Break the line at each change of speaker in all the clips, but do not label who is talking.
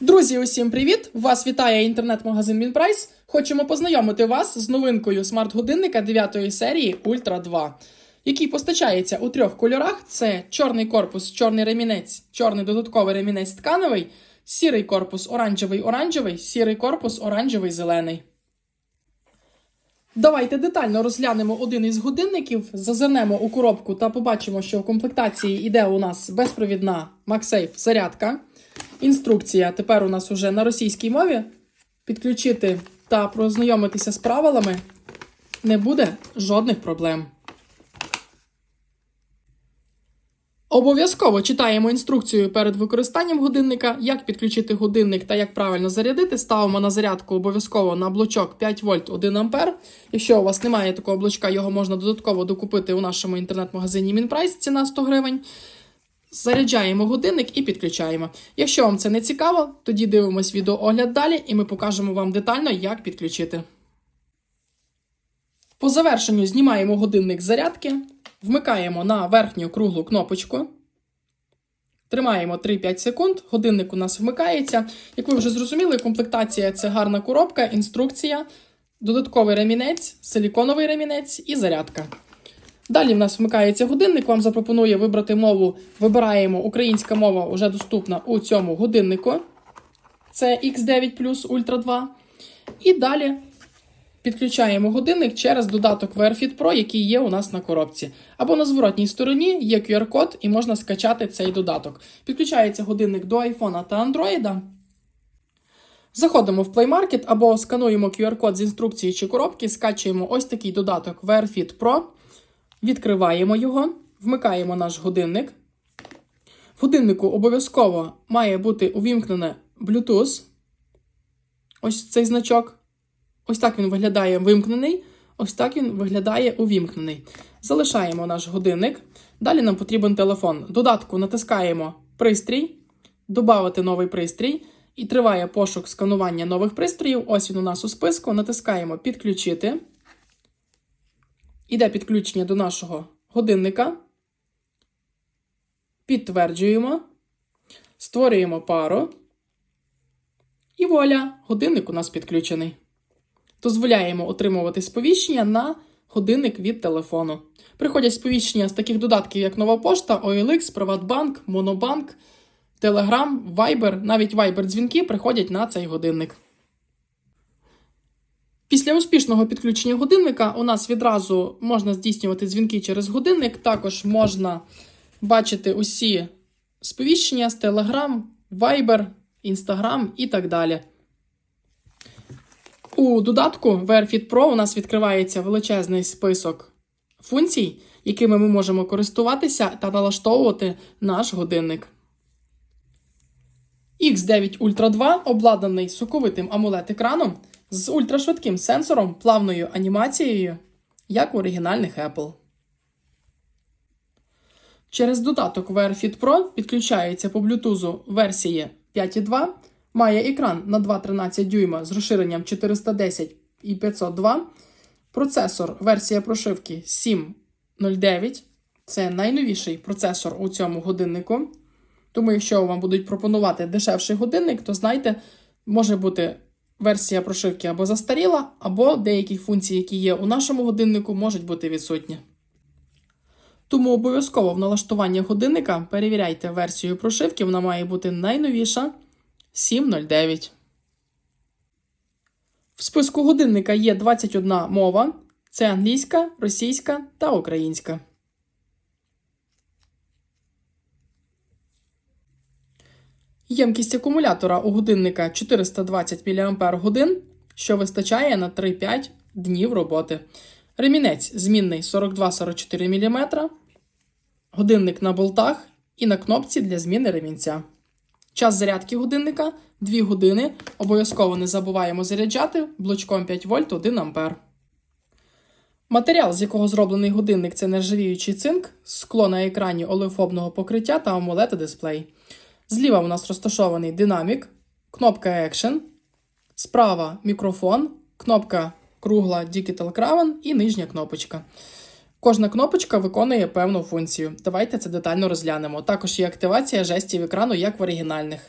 Друзі, усім привіт! Вас вітає інтернет-магазин Мінпрайс. Хочемо познайомити вас з новинкою смарт-годинника 9 серії Ultra 2, який постачається у трьох кольорах: це чорний корпус, чорний ремінець, чорний додатковий ремінець тканевий, сірий корпус, оранжевий оранжевий, сірий корпус, оранжевий зелений. Давайте детально розглянемо один із годинників, зазирнемо у коробку та побачимо, що в комплектації йде у нас безпровідна MagSafe зарядка. Інструкція тепер у нас уже на російській мові. Підключити та познайомитися з правилами не буде жодних проблем. Обов'язково читаємо інструкцію перед використанням годинника, як підключити годинник та як правильно зарядити. Ставимо на зарядку обов'язково на блочок 5 вольт 1 ампер. Якщо у вас немає такого блочка, його можна додатково докупити у нашому інтернет-магазині Мінпрайс, ціна 100 гривень. Заряджаємо годинник і підключаємо. Якщо вам це не цікаво, тоді дивимось відеоогляд далі, і ми покажемо вам детально, як підключити. По завершенню знімаємо годинник зарядки, вмикаємо на верхню круглу кнопочку. Тримаємо 3-5 секунд, годинник у нас вмикається. Як ви вже зрозуміли, комплектація це гарна коробка, інструкція, додатковий ремінець, силіконовий ремінець і зарядка. Далі в нас вмикається годинник, вам запропонує вибрати мову. Вибираємо українська мова вже доступна у цьому годиннику. Це X9 Plus Ultra 2. І далі підключаємо годинник через додаток VRFit Pro, який є у нас на коробці. Або на зворотній стороні є QR-код і можна скачати цей додаток. Підключається годинник до iPhone та Android. Заходимо в Play Market або скануємо QR-код з інструкції чи коробки, скачуємо ось такий додаток VRFit Pro. Відкриваємо його, вмикаємо наш годинник. В годиннику обов'язково має бути увімкнене Bluetooth. Ось цей значок. Ось так він виглядає вимкнений. Ось так він виглядає увімкнений. Залишаємо наш годинник. Далі нам потрібен телефон. Додатку натискаємо пристрій, додати новий пристрій. І триває пошук сканування нових пристроїв. Ось він у нас у списку. Натискаємо Підключити. Іде підключення до нашого годинника. Підтверджуємо. Створюємо пару. І вуаля, годинник у нас підключений. Дозволяємо отримувати сповіщення на годинник від телефону. Приходять сповіщення з таких додатків, як Нова Пошта, OLX, Приватбанк, Монобанк, Telegram, Viber, навіть Viber дзвінки приходять на цей годинник. Після успішного підключення годинника у нас відразу можна здійснювати дзвінки через годинник. Також можна бачити усі сповіщення з Telegram, Viber, Instagram і так далі. У додатку VRFit Pro у нас відкривається величезний список функцій, якими ми можемо користуватися та налаштовувати наш годинник. X9 Ultra 2 обладнаний соковитим AMOLED-екраном з ультрашвидким сенсором, плавною анімацією, як у оригінальних Apple. Через додаток VRFit Pro підключається по Bluetooth версії 5.2, має екран на 2,13 дюйма з розширенням 410 і 502, процесор версія прошивки 7.09. Це найновіший процесор у цьому годиннику. Тому, якщо вам будуть пропонувати дешевший годинник, то знайте, може бути версія прошивки або застаріла, або деякі функції, які є у нашому годиннику, можуть бути відсутні. Тому обов'язково в налаштуванні годинника перевіряйте версію прошивки, вона має бути найновіша 7.09. В списку годинника є 21 мова: це англійська, російська та українська. Ємкість акумулятора у годинника 420 мАч, що вистачає на 3-5 днів роботи. Ремінець змінний 42-44 мм, годинник на болтах і на кнопці для зміни ремінця. Час зарядки годинника 2 години. Обов'язково не забуваємо заряджати блочком 5 вольт 1 А. Матеріал, з якого зроблений годинник, це нержавіючий цинк, скло на екрані олеофобного покриття та amoled дисплей. Зліва у нас розташований динамік, кнопка Action, справа мікрофон, кнопка кругла Digital Crown і нижня кнопочка. Кожна кнопочка виконує певну функцію. Давайте це детально розглянемо. Також є активація жестів екрану, як в оригінальних.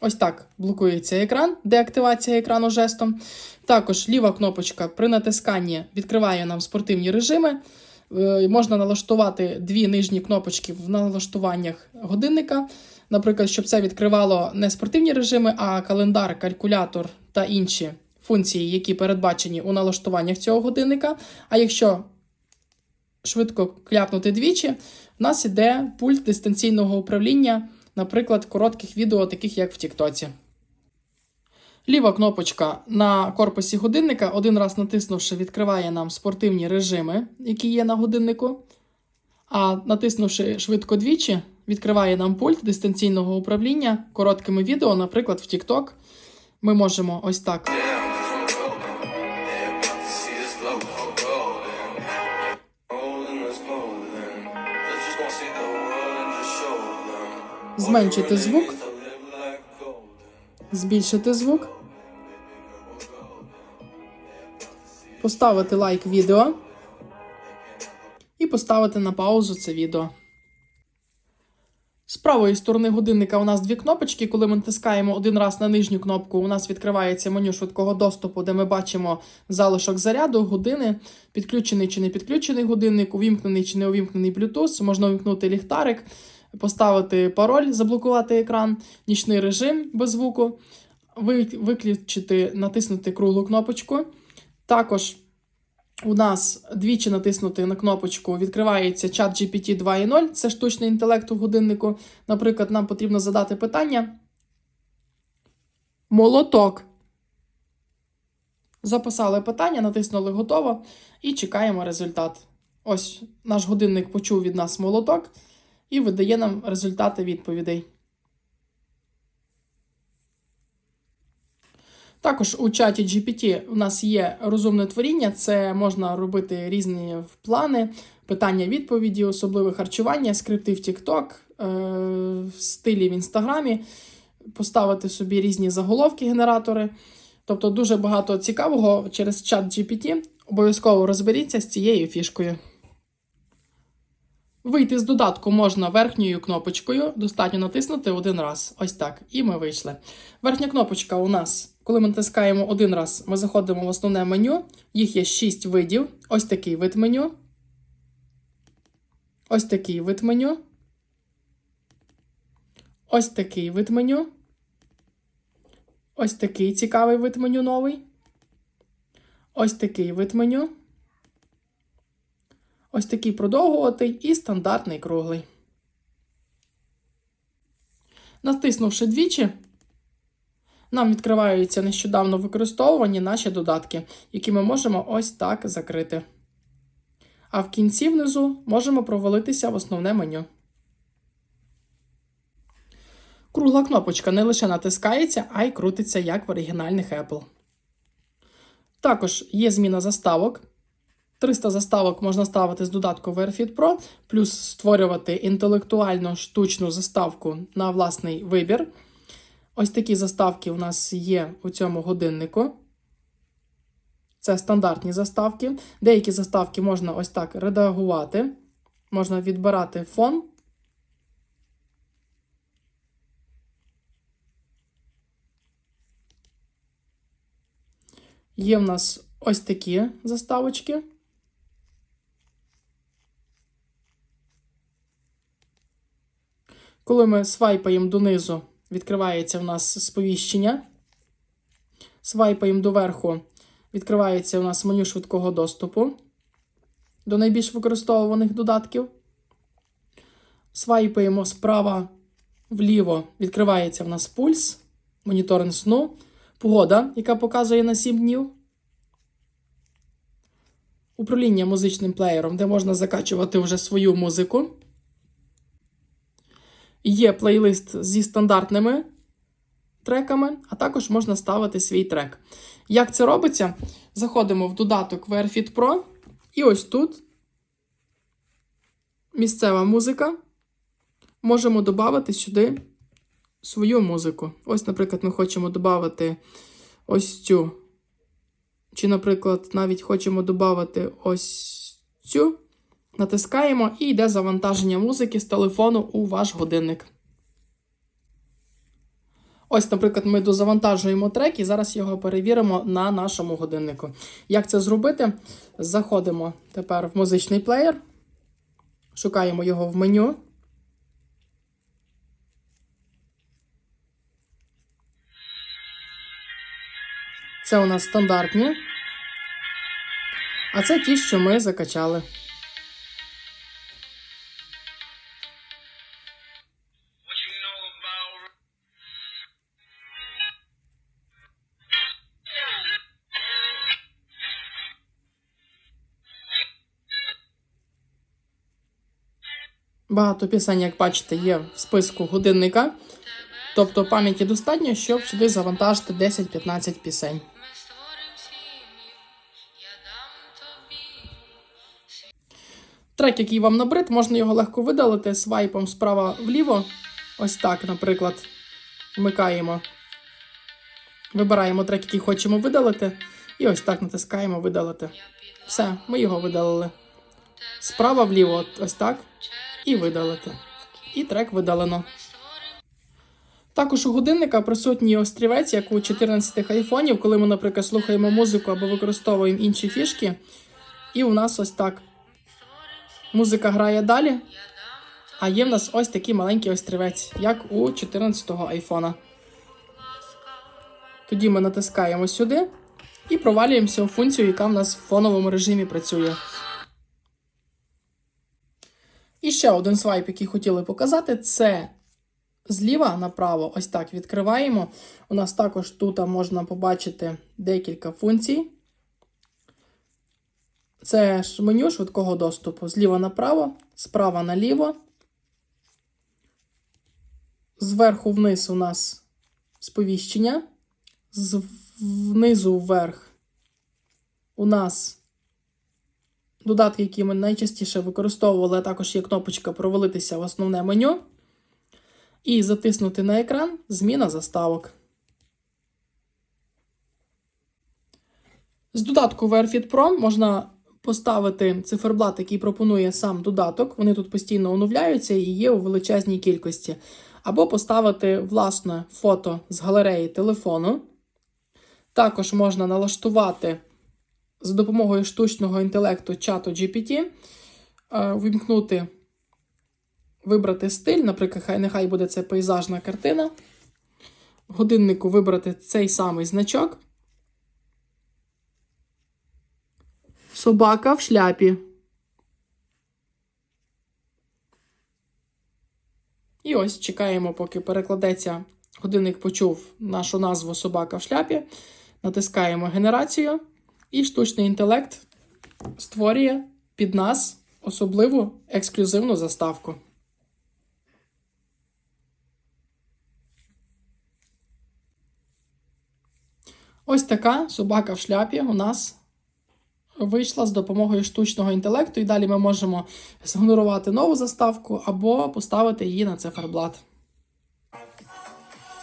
Ось так блокується екран, деактивація екрану жестом. Також ліва кнопочка при натисканні відкриває нам спортивні режими. Е, Можна налаштувати дві нижні кнопочки в налаштуваннях годинника. Наприклад, щоб це відкривало не спортивні режими, а календар, калькулятор та інші функції, які передбачені у налаштуваннях цього годинника. А якщо швидко кляпнути двічі, в нас іде пульт дистанційного управління, наприклад, коротких відео, таких як в Тіктоці. Ліва кнопочка на корпусі годинника, один раз натиснувши, відкриває нам спортивні режими, які є на годиннику. А натиснувши швидко двічі, відкриває нам пульт дистанційного управління короткими відео, наприклад, в TikTok. Ми можемо ось так зменшити звук, збільшити звук, поставити лайк відео і поставити на паузу це відео. З правої сторони годинника у нас дві кнопочки. Коли ми натискаємо один раз на нижню кнопку, у нас відкривається меню швидкого доступу, де ми бачимо залишок заряду, години, підключений чи не підключений годинник, увімкнений чи не увімкнений Bluetooth, можна увімкнути ліхтарик, поставити пароль, заблокувати екран, нічний режим без звуку, виключити, натиснути круглу кнопочку. Також у нас двічі натиснути на кнопочку відкривається чат GPT 2.0, це штучний інтелект у годиннику. Наприклад, нам потрібно задати питання. Молоток. Записали питання, натиснули готово і чекаємо результат. Ось наш годинник почув від нас молоток і видає нам результати відповідей. Також у чаті GPT у нас є розумне творіння, це можна робити різні плани, питання-відповіді, особливе харчування, скрипти в TikTok, е, стилі в Інстаграмі, поставити собі різні заголовки, генератори. Тобто дуже багато цікавого через чат GPT. Обов'язково розберіться з цією фішкою. Вийти з додатку можна верхньою кнопочкою, достатньо натиснути один раз. Ось так. І ми вийшли. Верхня кнопочка у нас, коли ми натискаємо один раз, ми заходимо в основне меню. Їх є 6 видів. Ось такий вид меню. Ось такий вид меню. Ось такий вид меню. Ось такий цікавий вид меню новий. Ось такий вид меню. Ось такий продовгуватий і стандартний круглий. Натиснувши двічі, нам відкриваються нещодавно використовувані наші додатки, які ми можемо ось так закрити. А в кінці внизу можемо провалитися в основне меню. Кругла кнопочка не лише натискається, а й крутиться як в оригінальних Apple. Також є зміна заставок. 300 заставок можна ставити з додатку WearFit Pro, плюс створювати інтелектуальну штучну заставку на власний вибір. Ось такі заставки у нас є у цьому годиннику. Це стандартні заставки. Деякі заставки можна ось так редагувати. Можна відбирати фон. Є в нас ось такі заставочки. Коли ми свайпаємо донизу, відкривається в нас сповіщення. Свайпаємо доверху, відкривається у нас меню швидкого доступу до найбільш використовуваних додатків. Свайпаємо справа вліво, відкривається в нас пульс, моніторинг сну, погода, яка показує на 7 днів. Управління музичним плеєром, де можна закачувати вже свою музику. Є плейлист зі стандартними треками, а також можна ставити свій трек. Як це робиться? Заходимо в додаток WearFit Pro, і ось тут місцева музика. Можемо додати сюди свою музику. Ось, наприклад, ми хочемо додати ось цю. Чи, наприклад, навіть хочемо додати ось цю. Натискаємо і йде завантаження музики з телефону у ваш годинник. Ось, наприклад, ми дозавантажуємо трек і зараз його перевіримо на нашому годиннику. Як це зробити? Заходимо тепер в музичний плеєр, шукаємо його в меню. Це у нас стандартні. А це ті, що ми закачали. Багато пісень, як бачите, є в списку годинника. Тобто пам'яті достатньо, щоб сюди завантажити 10-15 пісень. Трек, який вам набрид, можна його легко видалити свайпом справа вліво. Ось так, наприклад, вмикаємо. Вибираємо трек, який хочемо видалити. І ось так натискаємо видалити. Все, ми його видалили. Справа вліво, ось так. І видалити. І трек видалено. Також у годинника присутній острівець, як у 14 айфонів, коли ми, наприклад, слухаємо музику або використовуємо інші фішки. І у нас ось так. Музика грає далі. А є в нас ось такий маленький острівець, як у 14-го айфона. Тоді ми натискаємо сюди і провалюємося у функцію, яка в нас в фоновому режимі працює. І ще один свайп, який хотіли показати, це зліва направо, ось так відкриваємо. У нас також тут можна побачити декілька функцій. Це ж меню швидкого доступу. Зліва направо, справа наліво. Зверху вниз у нас сповіщення. З внизу вверх у нас додатки, які ми найчастіше використовували, а також є кнопочка провалитися в основне меню. І затиснути на екран зміна заставок. З додатку VRFit Pro можна поставити циферблат, який пропонує сам додаток. Вони тут постійно оновляються і є у величезній кількості. Або поставити власне фото з галереї телефону. Також можна налаштувати за допомогою штучного інтелекту чату GPT, е, вимкнути, вибрати стиль, наприклад, хай нехай буде це пейзажна картина. Годиннику вибрати цей самий значок. Собака в шляпі. І ось чекаємо, поки перекладеться. Годинник почув нашу назву Собака в шляпі. Натискаємо генерацію, і штучний інтелект створює під нас особливу ексклюзивну заставку. Ось така собака в шляпі у нас вийшла з допомогою штучного інтелекту, і далі ми можемо згенерувати нову заставку або поставити її на циферблат.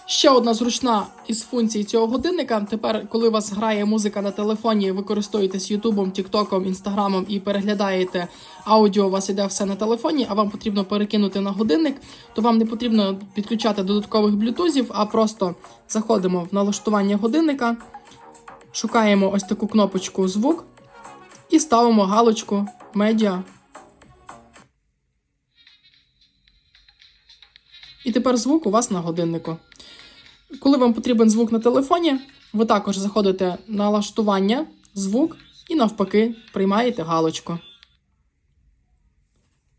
Ще одна зручна із функцій цього годинника. Тепер, коли у вас грає музика на телефоні, ви користуєтесь Ютубом, Тіктоком, Інстаграмом і переглядаєте аудіо, у вас іде все на телефоні, а вам потрібно перекинути на годинник, то вам не потрібно підключати додаткових блютузів, а просто заходимо в налаштування годинника, шукаємо ось таку кнопочку звук і ставимо галочку медіа. І тепер звук у вас на годиннику. Коли вам потрібен звук на телефоні, ви також заходите на налаштування, звук і навпаки приймаєте галочку.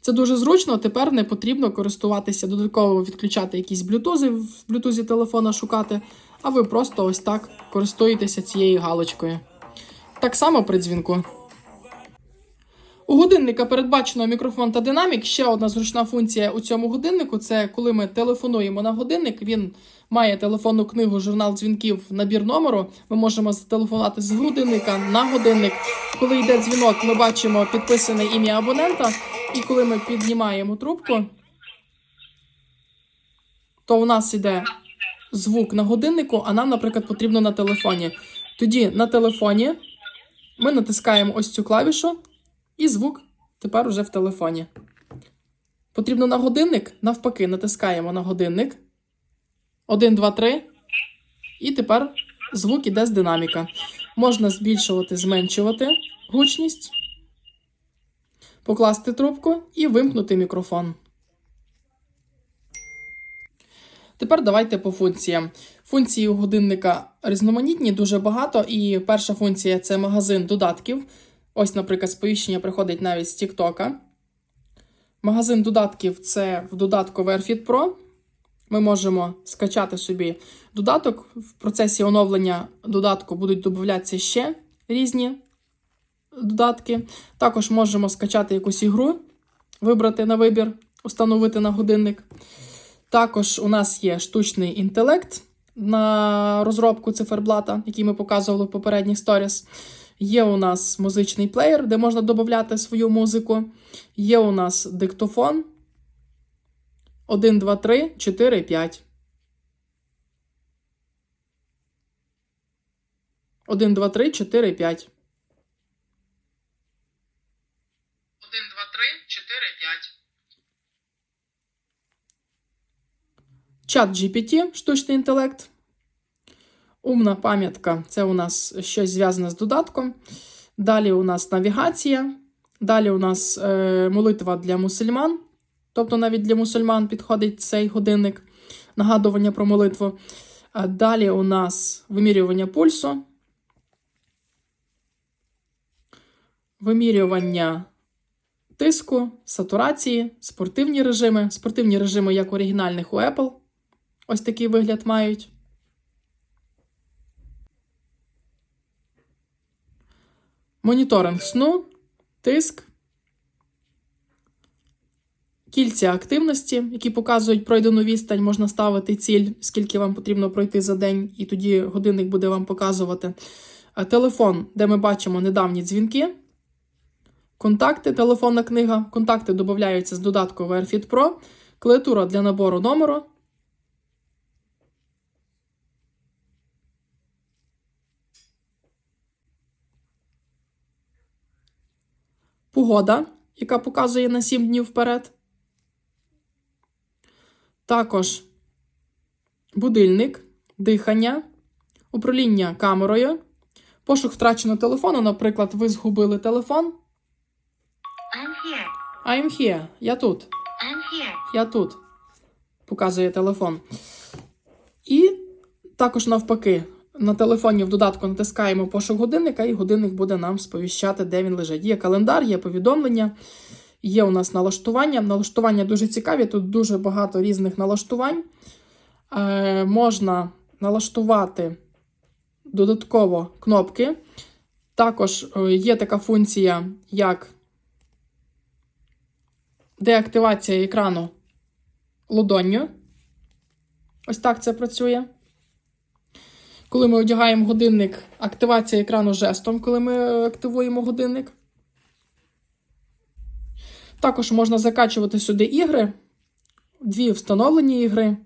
Це дуже зручно, тепер не потрібно користуватися додатково відключати якісь блютузи в блютузі телефона шукати, а ви просто ось так користуєтеся цією галочкою. Так само при дзвінку. У годинника передбачено мікрофон та динамік. Ще одна зручна функція у цьому годиннику це коли ми телефонуємо на годинник. Він має телефонну книгу, журнал дзвінків, набір номеру. Ми можемо зателефонувати з годинника на годинник. Коли йде дзвінок, ми бачимо підписане ім'я абонента. І коли ми піднімаємо трубку, то у нас іде звук на годиннику, а нам, наприклад, потрібно на телефоні. Тоді на телефоні ми натискаємо ось цю клавішу. І звук тепер уже в телефоні. Потрібно на годинник, навпаки, натискаємо на годинник. 1, 2, 3. І тепер звук іде з динаміка. Можна збільшувати, зменшувати гучність, покласти трубку і вимкнути мікрофон. Тепер давайте по функціям. Функції у годинника різноманітні, дуже багато. І перша функція це магазин додатків. Ось, наприклад, сповіщення приходить навіть з Тіктока. Магазин додатків це в додатку Verfit Pro. Ми можемо скачати собі додаток. В процесі оновлення додатку будуть додатися ще різні додатки. Також можемо скачати якусь ігру, вибрати на вибір, установити на годинник. Також у нас є штучний інтелект на розробку циферблата, який ми показували в попередніх сторіс. Є у нас музичний плеєр, де можна додати свою музику. Є у нас диктофон. 1, 2, 3, 4, 5. 1, 2, 3, 4, 5. 1, 2, 3, 4, 5. Чат GPT, штучний інтелект. Умна пам'ятка це у нас щось зв'язане з додатком. Далі у нас навігація. Далі у нас е, молитва для мусульман. Тобто навіть для мусульман підходить цей годинник нагадування про молитву. Далі у нас вимірювання пульсу, вимірювання тиску, сатурації, спортивні режими. Спортивні режими, як оригінальних у Apple. Ось такий вигляд мають. Моніторинг сну, тиск, кільця активності, які показують пройдену відстань, можна ставити ціль, скільки вам потрібно пройти за день, і тоді годинник буде вам показувати. Е, Телефон, де ми бачимо недавні дзвінки. Контакти, телефонна книга. Контакти додаються з додатку VRFit Pro, клавіатура для набору номеру. Погода, яка показує на 7 днів вперед. Також будильник, дихання, управління камерою, пошук втраченого телефону. Наприклад, ви згубили телефон.
I'm here.
I'm here. Я тут.
I'm here.
Я тут. Показує телефон. І також навпаки, на телефоні в додатку натискаємо пошук годинника, і годинник буде нам сповіщати, де він лежить. Є календар, є повідомлення, є у нас налаштування. Налаштування дуже цікаві, тут дуже багато різних налаштувань. Е, можна налаштувати додатково кнопки. Також е, є така функція, як деактивація екрану лодонню. Ось так це працює. Коли ми одягаємо годинник, активація екрану жестом, коли ми активуємо годинник. Також можна закачувати сюди ігри. Дві встановлені ігри.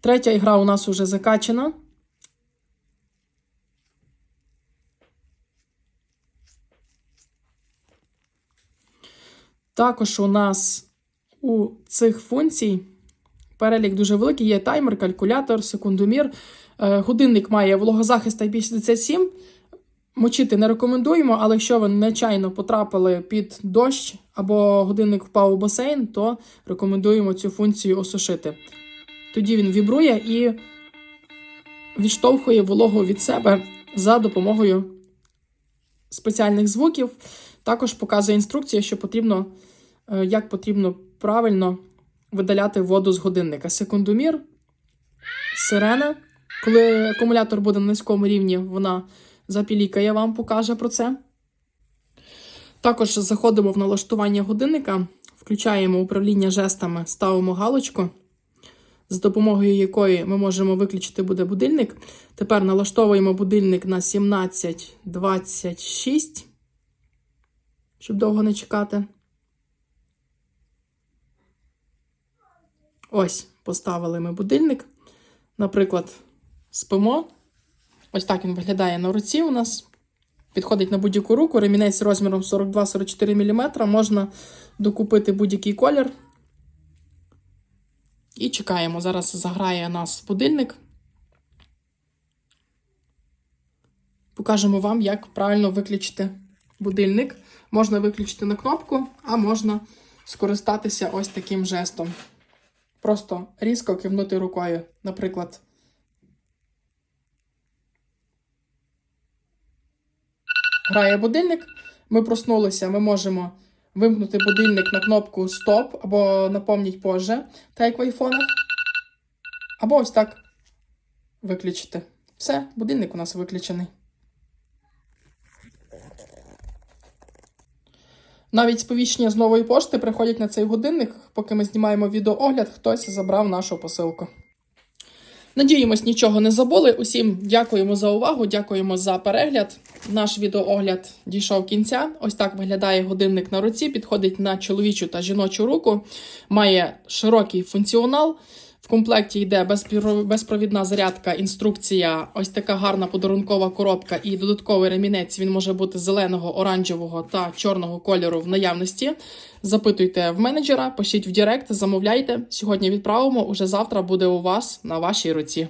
Третя ігра у нас вже закачана. Також у нас у цих функцій перелік дуже великий. Є таймер, калькулятор, секундомір. Е, Годинник має вологозахист IP67. Мочити не рекомендуємо, але якщо ви нечайно потрапили під дощ або годинник впав у басейн, то рекомендуємо цю функцію осушити. Тоді він вібрує і відштовхує вологу від себе за допомогою спеціальних звуків. Також показує інструкція, що потрібно, е, як потрібно правильно видаляти воду з годинника. Секундомір, сирена. Коли акумулятор буде на низькому рівні, вона запілікає вам, покаже про це. Також заходимо в налаштування годинника, включаємо управління жестами, ставимо галочку, з допомогою якої ми можемо виключити буде будильник. Тепер налаштовуємо будильник на 17.26, щоб довго не чекати. Ось, поставили ми будильник. Наприклад, спимо. Ось так він виглядає на руці у нас. Підходить на будь-яку руку. Ремінець розміром 42-44 мм. Можна докупити будь-який колір. І чекаємо. Зараз заграє нас будильник. покажемо вам, як правильно виключити будильник. Можна виключити на кнопку, а можна скористатися ось таким жестом. Просто різко кивнути рукою, наприклад. Грає будильник. Ми проснулися, ми можемо вимкнути будильник на кнопку Стоп або напомніть позже, так як в айфонах. Або ось так виключити. Все, будильник у нас виключений. Навіть сповіщення з нової пошти приходять на цей годинник, поки ми знімаємо відеоогляд, хтось забрав нашу посилку. Надіємось, нічого не забули. Усім дякуємо за увагу, дякуємо за перегляд. Наш відеоогляд дійшов кінця. Ось так виглядає годинник на руці, підходить на чоловічу та жіночу руку, має широкий функціонал. Комплекті йде безпровідна зарядка, інструкція, ось така гарна подарункова коробка і додатковий ремінець. Він може бути зеленого, оранжевого та чорного кольору в наявності. Запитуйте в менеджера, пишіть в Директ, замовляйте. Сьогодні відправимо. Уже завтра буде у вас на вашій руці.